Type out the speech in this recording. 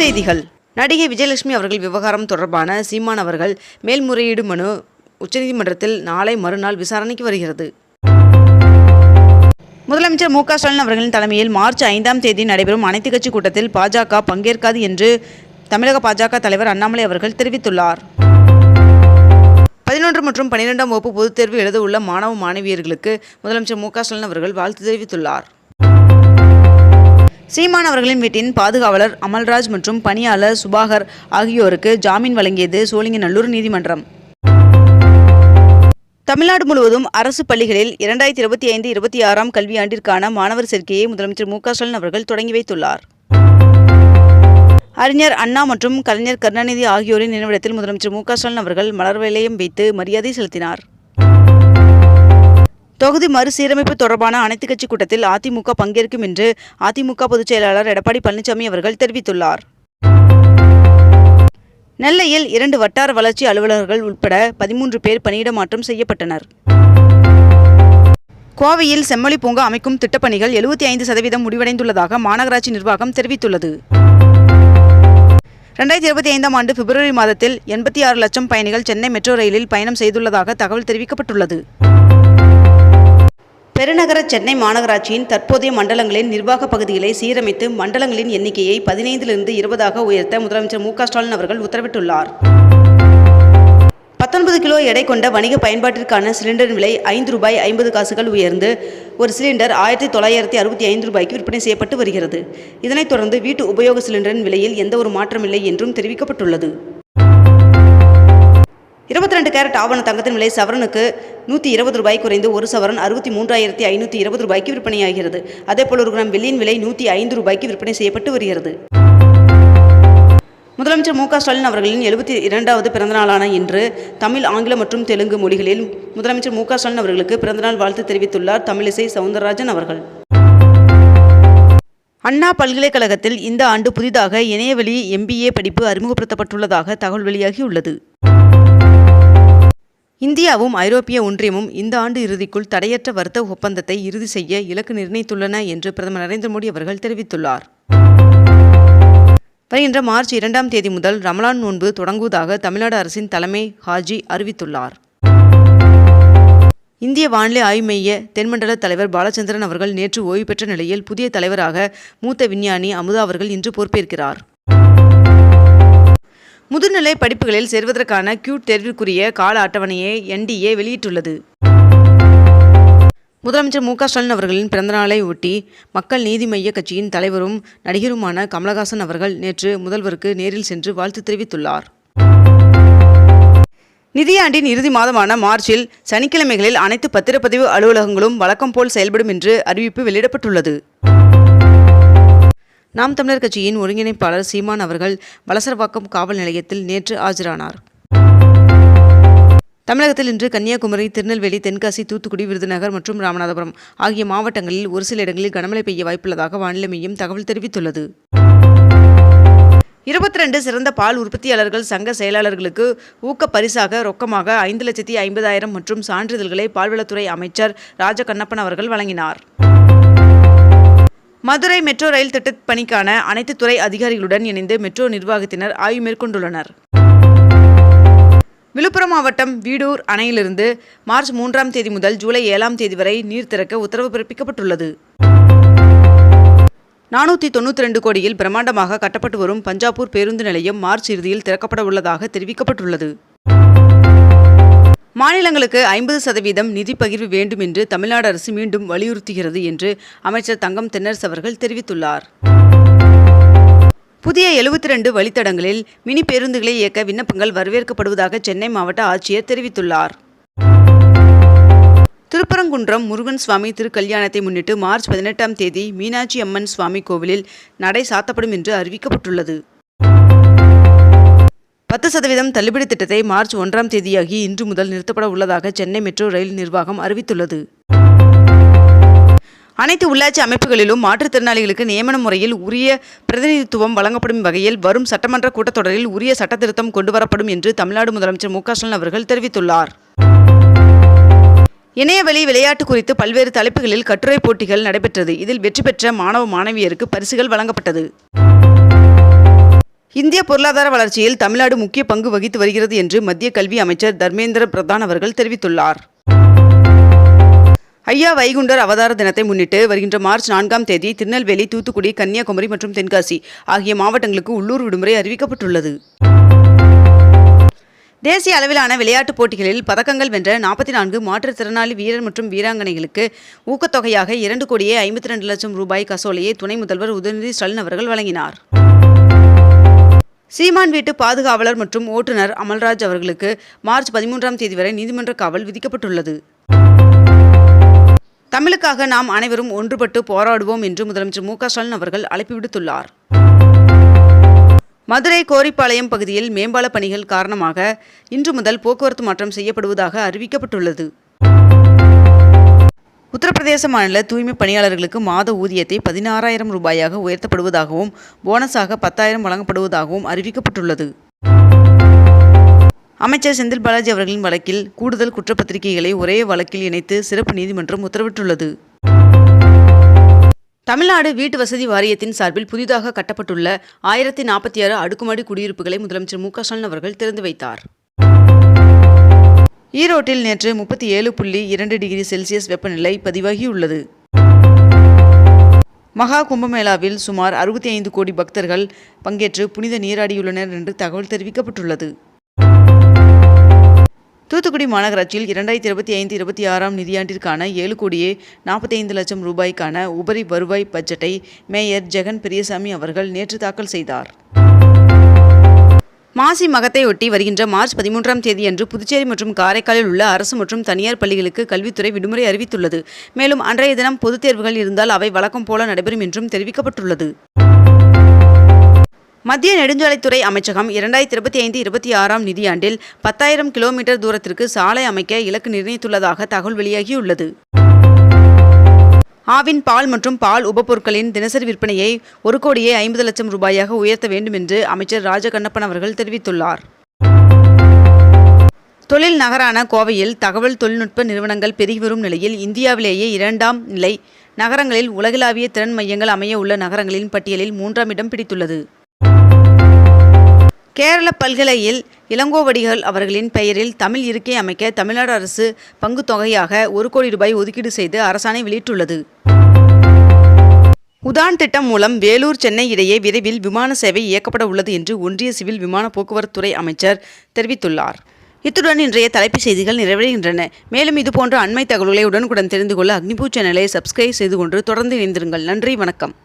செய்திகள். நடிகை விஜயலட்சுமி அவர்கள் விவகாரம் தொடர்பான சீமான் அவர்கள் மேல்முறையீடு மனு உச்சநீதிமன்றத்தில் நாளை மறுநாள் விசாரணைக்கு வருகிறது. முதலமைச்சர் மு க ஸ்டாலின் அவர்களின் தலைமையில் மார்ச் ஐந்தாம் தேதி நடைபெறும் அனைத்துக் கட்சி கூட்டத்தில் பாஜக பங்கேற்காது என்று தமிழக பாஜக தலைவர் அண்ணாமலை அவர்கள் தெரிவித்துள்ளார். பதினொன்று மற்றும் பன்னிரெண்டாம் வகுப்பு பொதுத் தேர்வு எழுத உள்ள மாணவ மாணவியர்களுக்கு முதலமைச்சர் மு க ஸ்டாலின் அவர்கள் வாழ்த்து தெரிவித்துள்ளார். சீமான் அவர்களின் வீட்டின் பாதுகாவலர் அமல்ராஜ் மற்றும் பணியாளர் சுபாகர் ஆகியோருக்கு ஜாமீன் வழங்கியது சோழிங்கநல்லூர் நீதிமன்றம். தமிழ்நாடு முழுவதும் அரசு பள்ளிகளில் இரண்டாயிரத்தி இருபத்தி ஐந்து இருபத்தி ஆறாம் கல்வியாண்டிற்கான மாணவர் சேர்க்கையை முதலமைச்சர் மு க ஸ்டாலின் அவர்கள் தொடங்கி வைத்துள்ளார். அறிஞர் அண்ணா மற்றும் கலைஞர் கருணாநிதி ஆகியோரின் நினைவிடத்தில் முதலமைச்சர் மு க ஸ்டாலின் அவர்கள் மலர் வளையம் வைத்து மரியாதை செலுத்தினார். தொகுதி மறுசீரமைப்பு தொடர்பான அனைத்துக் கட்சி கூட்டத்தில் அதிமுக பங்கேற்கும் என்று அதிமுக பொதுச் செயலாளர் எடப்பாடி பழனிசாமி அவர்கள் தெரிவித்துள்ளார். நெல்லையில் இரண்டு வட்டார வளர்ச்சி அலுவலர்கள் உட்பட பதிமூன்று பேர் பணியிட மாற்றம் செய்யப்பட்டனர். கோவையில் செம்மொழி பூங்கா அமைக்கும் திட்டப்பணிகள் எழுபத்தி ஐந்து சதவீதம் முடிவடைந்துள்ளதாக மாநகராட்சி நிர்வாகம் தெரிவித்துள்ளது. ரெண்டாயிரத்தி இருபத்தி ஐந்தாம் ஆண்டு பிப்ரவரி மாதத்தில் எண்பத்தி ஆறு லட்சம் பயணிகள் சென்னை மெட்ரோ ரயிலில் பயணம் செய்துள்ளதாக தகவல் தெரிவிக்கப்பட்டுள்ளது. பெருநகர சென்னை மாநகராட்சியின் தற்போதைய மண்டலங்களின் நிர்வாக பகுதிகளை சீரமைத்து மண்டலங்களின் எண்ணிக்கையை பதினைந்திலிருந்து இருபதாக உயர்த்த முதலமைச்சர் மு ஸ்டாலின் அவர்கள் உத்தரவிட்டுள்ளார். பத்தொன்பது கிலோ எடை கொண்ட வணிக பயன்பாட்டிற்கான சிலிண்டரின் விலை ஐந்து ரூபாய் ஐம்பது காசுகள் உயர்ந்து ஒரு சிலிண்டர் ஆயிரத்தி தொள்ளாயிரத்தி அறுபத்தி ஐந்து ரூபாய்க்கு விற்பனை செய்யப்பட்டு வருகிறது. இதனைத் தொடர்ந்து வீட்டு உபயோக சிலிண்டரின் விலையில் எந்த ஒரு மாற்றமில்லை என்றும் தெரிவிக்கப்பட்டுள்ளது. இருபத்தி ரெண்டு கேரட் ஆவண தங்கத்தின் விலை சவரனுக்கு நூற்றி இருபது ரூபாய் குறைந்து ஒரு சவரன் அறுபத்தி மூன்றாயிரத்தி ஐநூற்றி இருபது ரூபாய்க்கு விற்பனையாகிறது. அதேபோல் ஒரு கிராம் வெள்ளியின் விலை நூற்றி ஐந்து ரூபாய்க்கு விற்பனை செய்யப்பட்டு வருகிறது. முதலமைச்சர் மு க ஸ்டாலின் அவர்களின் எழுபத்தி இரண்டாவது பிறந்தநாளான இன்று தமிழ் ஆங்கிலம் மற்றும் தெலுங்கு மொழிகளில் முதலமைச்சர் மு க ஸ்டாலின் அவர்களுக்கு பிறந்தநாள் வாழ்த்து தெரிவித்துள்ளார் தமிழிசை சவுந்தரராஜன் அவர்கள். அண்ணா பல்கலைக்கழகத்தில் இந்த ஆண்டு புதிதாக இணையவழி எம்பிஏ படிப்பு அறிமுகப்படுத்தப்பட்டுள்ளதாக தகவல் வெளியாகியுள்ளது. இந்தியாவும் ஐரோப்பிய ஒன்றியமும் இந்த ஆண்டு இறுதிக்குள் தடையற்ற வர்த்தக ஒப்பந்தத்தை இறுதி செய்ய இலக்கு நிர்ணயித்துள்ளன என்று பிரதமர் நரேந்திர மோடி அவர்கள் தெரிவித்துள்ளார். வருகின்ற மார்ச் இரண்டாம் தேதி முதல் ரமலான் நோன்பு தொடங்குவதாக தமிழ்நாடு அரசின் தலைமை ஹாஜி அறிவித்துள்ளார். இந்திய வானிலை ஆய்வு மைய தென்மண்டல தலைவர் பாலச்சந்திரன் அவர்கள் நேற்று ஓய்வு பெற்ற நிலையில் புதிய தலைவராக மூத்த விஞ்ஞானி அமுதா அவர்கள் இன்று பொறுப்பேற்கிறார். முதுநிலை படிப்புகளில் சேர்வதற்கான கியூட் தேர்விற்குரிய கால அட்டவணையை என்டிஏ வெளியிட்டுள்ளது. முதலமைச்சர் மு க ஸ்டாலின் அவர்களின் பிறந்தநாளை ஒட்டி மக்கள் நீதி மய்ய கட்சியின் தலைவரும் நடிகருமான கமலஹாசன் அவர்கள் நேற்று முதல்வருக்கு நேரில் சென்று வாழ்த்து தெரிவித்துள்ளார். நிதியாண்டின் இறுதி மாதமான மார்ச்சில் சனிக்கிழமைகளில் அனைத்து பத்திரப்பதிவு அலுவலகங்களும் வழக்கம் போல் செயல்படும் என்று அறிவிப்பு வெளியிடப்பட்டுள்ளது. நாம் தமிழர் கட்சியின் ஒருங்கிணைப்பாளர் சீமான் அவர்கள் வலசரவாக்கம் காவல் நிலையத்தில் நேற்று ஆஜரானார். தமிழகத்தில் இன்று கன்னியாகுமரி திருநெல்வேலி தென்காசி தூத்துக்குடி விருதுநகர் மற்றும் ராமநாதபுரம் ஆகிய மாவட்டங்களில் ஒரு சில இடங்களில் கனமழை பெய்ய வாய்ப்புள்ளதாக வானிலை மையம் தகவல் தெரிவித்துள்ளது. இருபத்தி ரெண்டு சிறந்த பால் உற்பத்தியாளர்கள் சங்க செயலாளர்களுக்கு ஊக்க பரிசாக ரொக்கமாக ஐந்து லட்சத்தி ஐம்பதாயிரம் மற்றும் சான்றிதழ்களை பால்வளத்துறை அமைச்சர் ராஜகண்ணப்பன் அவர்கள் வழங்கினார். மதுரை மெட்ரோ ரயில் திட்டப் பணிக்கான அனைத்து துறை அதிகாரிகளுடன் இணைந்து மெட்ரோ நிர்வாகத்தினர் ஆய்வு மேற்கொண்டுள்ளனர். விழுப்புரம் மாவட்டம் வீடூர் அணையிலிருந்து மார்ச் மூன்றாம் தேதி முதல் ஜூலை ஏழாம் தேதி வரை நீர் திறக்க உத்தரவு பிறப்பிக்கப்பட்டுள்ளது. நானூற்றி தொண்ணூற்றி ரெண்டு கோடியில் பிரம்மாண்டமாக கட்டப்பட்டு வரும் பஞ்சாப்பூர் பேருந்து நிலையம் மார்ச் இறுதியில் திறக்கப்பட உள்ளதாக தெரிவிக்கப்பட்டுள்ளது. மாநிலங்களுக்கு ஐம்பது சதவீதம் நிதி பகிர்வு வேண்டும் என்று தமிழ்நாடு அரசு மீண்டும் வலியுறுத்துகிறது என்று அமைச்சர் தங்கம் தென்னரசு அவர்கள் தெரிவித்துள்ளார். புதிய எழுபத்தி ரெண்டு வழித்தடங்களில் மினி பேருந்துகளை இயக்க விண்ணப்பங்கள் வரவேற்கப்படுவதாக சென்னை மாவட்ட ஆட்சியர் தெரிவித்துள்ளார். திருப்பரங்குன்றம் முருகன் சுவாமி திருக்கல்யாணத்தை முன்னிட்டு மார்ச் பதினெட்டாம் தேதி மீனாட்சி அம்மன் சுவாமி கோவிலில் நடை சாத்தப்படும் என்று அறிவிக்கப்பட்டுள்ளது. பத்து சதவீதம் தள்ளுபடி திட்டத்தை மார்ச் ஒன்றாம் தேதியாகி இன்று முதல் நிறுத்தப்பட உள்ளதாக சென்னை மெட்ரோ ரயில் நிர்வாகம் அறிவித்துள்ளது. அனைத்து உள்ளாட்சி அமைப்புகளிலும் மாற்றுத்திறனாளிகளுக்கு நியமன முறையில் உரிய பிரதிநிதித்துவம் வழங்கப்படும் வகையில் வரும் சட்டமன்ற கூட்டத்தொடரில் உரிய சட்டத்திருத்தம் கொண்டுவரப்படும் என்று தமிழ்நாடு முதலமைச்சர் மு ஸ்டாலின் அவர்கள் தெரிவித்துள்ளார். இணையவழி விளையாட்டு குறித்து பல்வேறு தலைப்புகளில் கட்டுரை போட்டிகள் நடைபெற்றது. இதில் வெற்றி பெற்ற மாணவ மாணவியருக்கு பரிசுகள் வழங்கப்பட்டது. இந்திய பொருளாதார வளர்ச்சியில் தமிழ்நாடு முக்கிய பங்கு வகித்து வருகிறது என்று மத்திய கல்வி அமைச்சர் தர்மேந்திர பிரதான் அவர்கள் தெரிவித்துள்ளார். ஐயா வைகுண்டர் அவதார தினத்தை முன்னிட்டு வருகின்ற மார்ச் நான்காம் தேதி திருநெல்வேலி தூத்துக்குடி கன்னியாகுமரி மற்றும் தென்காசி ஆகிய மாவட்டங்களுக்கு உள்ளூர் விடுமுறை அறிவிக்கப்பட்டுள்ளது. தேசிய அளவிலான விளையாட்டுப் போட்டிகளில் பதக்கங்கள் வென்ற நாற்பத்தி நான்கு மாற்றுத்திறனாளி வீரர் மற்றும் வீராங்கனைகளுக்கு ஊக்கத்தொகையாக இரண்டு கோடியே ஐம்பத்தி ரெண்டு லட்சம் ரூபாய் கசோலையை துணை முதல்வர் உதயநிதி ஸ்டாலின் அவர்கள் வழங்கினார். சீமான் வீட்டு பாதுகாவலர் மற்றும் ஓட்டுநர் அமல்ராஜ் அவர்களுக்கு மார்ச் பதிமூன்றாம் தேதி வரை நீதிமன்ற காவல் விதிக்கப்பட்டுள்ளது. தமிழுக்காக நாம் அனைவரும் ஒன்றுபட்டு போராடுவோம் என்று முதலமைச்சர் மு ஸ்டாலின் அவர்கள் அழைப்பு விடுத்துள்ளார். மதுரை கோரிப்பாளையம் பகுதியில் மேம்பால பணிகள் காரணமாக இன்று முதல் போக்குவரத்து மாற்றம் செய்யப்படுவதாக அறிவிக்கப்பட்டுள்ளது. உத்தரப்பிரதேச மாநில தூய்மை பணியாளர்களுக்கு மாத ஊதியத்தை பதினாறாயிரம் ரூபாயாக உயர்த்தப்படுவதாகவும் போனஸாக பத்தாயிரம் வழங்கப்படுவதாகவும் அறிவிக்கப்பட்டுள்ளது. அமைச்சர் செந்தில் பாலாஜி அவர்களின் வழக்கில் கூடுதல் குற்றப்பத்திரிகைகளை ஒரே வழக்கில் இணைத்து சிறப்பு நீதிமன்றம் உத்தரவிட்டுள்ளது. தமிழ்நாடு வீட்டு வசதி வாரியத்தின் சார்பில் புதிதாக கட்டப்பட்டுள்ள ஆயிரத்தி நாற்பத்தி ஆறு அடுக்குமாடி குடியிருப்புகளை முதலமைச்சர் மு க ஸ்டாலின் அவர்கள் திறந்து வைத்தார். ஈரோட்டில் நேற்று முப்பத்தி ஏழு புள்ளி இரண்டு டிகிரி செல்சியஸ் வெப்பநிலை பதிவாகியுள்ளது. மகா கும்பமேளாவில் சுமார் அறுபத்தி ஐந்து கோடி பக்தர்கள் பங்கேற்று புனித நீராடியுள்ளனர் என்று தகவல் தெரிவிக்கப்பட்டுள்ளது. தூத்துக்குடி மாநகராட்சியில் இரண்டாயிரத்தி இருபத்தி ஐந்து இருபத்தி ஆறாம் நிதியாண்டிற்கான ஏழு கோடியே நாற்பத்தி ஐந்து லட்சம் ரூபாய்க்கான உபரி வருவாய் பட்ஜெட்டை மேயர் ஜெகன் பெரியசாமி அவர்கள் நேற்று தாக்கல் செய்தார். மாசி மகத்தையொட்டி வருகின்ற மார்ச் பதிமூன்றாம் தேதியன்று புதுச்சேரி மற்றும் காரைக்காலில் உள்ள அரசு மற்றும் தனியார் பள்ளிகளுக்கு கல்வித்துறை விடுமுறை அறிவித்துள்ளது. மேலும் அன்றைய தினம் பொதுத் தேர்வுகள் இருந்தால் அவை வழக்கம் போல நடைபெறும் என்றும் தெரிவிக்கப்பட்டுள்ளது. மத்திய நெடுஞ்சாலைத்துறை அமைச்சகம் இரண்டாயிரத்தி இருபத்தி ஐந்து இருபத்தி ஆறாம் நிதியாண்டில் பத்தாயிரம் கிலோமீட்டர் தூரத்திற்கு சாலை அமைக்க இலக்கு நிர்ணயித்துள்ளதாக தகவல் வெளியாகியுள்ளது. ஆவின் பால் மற்றும் பால் உபப்பொருட்களின் தினசரி விற்பனையை ஒரு கோடியே ஐம்பது லட்சம் ரூபாயாக உயர்த்த வேண்டும் என்று அமைச்சர் ராஜகண்ணப்பன் அவர்கள் தெரிவித்துள்ளார். தொழில் நகரான கோவையில் தகவல் தொழில்நுட்ப நிறுவனங்கள் பெருகி வரும் நிலையில் இந்தியாவிலேயே இரண்டாம் நிலை நகரங்களில் உலகளாவிய திறன் மையங்கள் அமைய உள்ள நகரங்களின் பட்டியலில் மூன்றாம் இடம் பிடித்துள்ளது. கேரள பல்கலையில் இளங்கோவடிகள் அவர்களின் பெயரில் தமிழ் இருக்கை அமைக்க தமிழ்நாடு அரசு பங்கு தொகையாக ஒரு கோடி ரூபாய் ஒதுக்கீடு செய்து அரசாணை வெளியிட்டுள்ளது. உதான் திட்டம் மூலம் வேலூர் சென்னை இடையே விரைவில் விமான சேவை இயக்கப்பட உள்ளது என்று ஒன்றிய சிவில் விமான போக்குவரத்துறை அமைச்சர் தெரிவித்துள்ளார். இத்துடன் இன்றைய தலைப்புச் செய்திகள் நிறைவடைகின்றன. மேலும் இதுபோன்ற அண்மை தகவல்களை உடனுக்குடன் தெரிந்து கொள்ள அக்னிபூ சேனலை சப்ஸ்கிரைப் செய்து கொண்டு தொடர்ந்து இணைந்திருங்கள். நன்றி வணக்கம்.